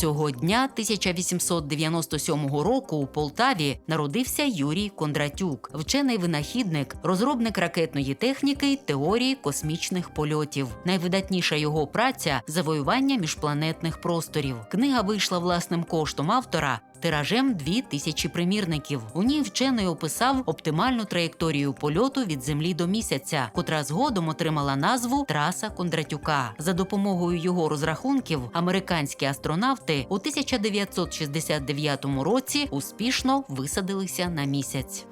Цього дня 1897 року у Полтаві народився Юрій Кондратюк, вчений винахідник, розробник ракетної техніки теорії космічних польотів. Найвидатніша його праця завоювання міжпланетних просторів. Книга вийшла власним коштом автора. Тиражем дві тисячі примірників. У ній вчений описав оптимальну траєкторію польоту від землі до місяця, котра згодом отримала назву Траса Кондратюка. За допомогою його розрахунків американські астронавти у 1969 році успішно висадилися на місяць.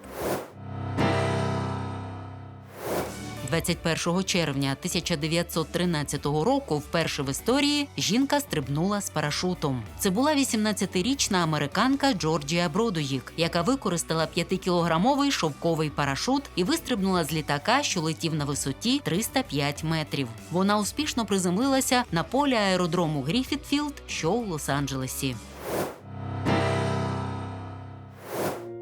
21 червня 1913 року, вперше в історії, жінка стрибнула з парашутом. Це була 18-річна американка Джорджія Бродуїк, яка використала 5-кілограмовий шовковий парашут і вистрибнула з літака, що летів на висоті 305 метрів. Вона успішно приземлилася на полі аеродрому Гріфітфілд, що у Лос-Анджелесі.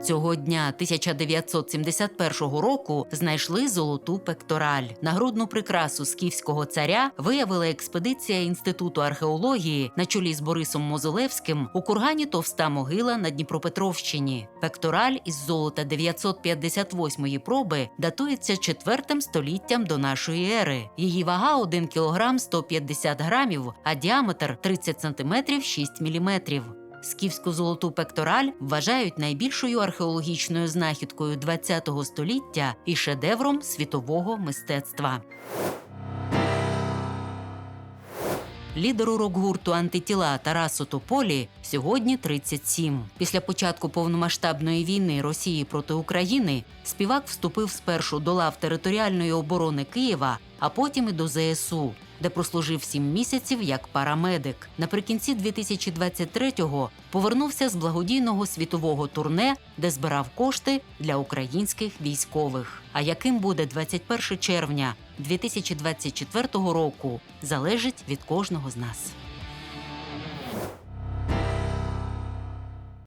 Цього дня 1971 року знайшли золоту пектораль. Нагрудну прикрасу скіфського царя виявила експедиція інституту археології на чолі з Борисом Мозолевським у кургані Товста могила на Дніпропетровщині. Пектораль із золота 958 проби датується четвертим століттям до нашої ери. Її вага 1 кг 150 грамів, а діаметр 30 см 6 мм. Скіфську золоту пектораль вважають найбільшою археологічною знахідкою ХХ століття і шедевром світового мистецтва. Лідеру рок-гурту антитіла Тарасу Тополі сьогодні 37. Після початку повномасштабної війни Росії проти України співак вступив спершу до лав територіальної оборони Києва, а потім і до ЗСУ, де прослужив сім місяців як парамедик. Наприкінці 2023-го повернувся з благодійного світового турне, де збирав кошти для українських військових. А яким буде 21 червня 2024 року, залежить від кожного з нас.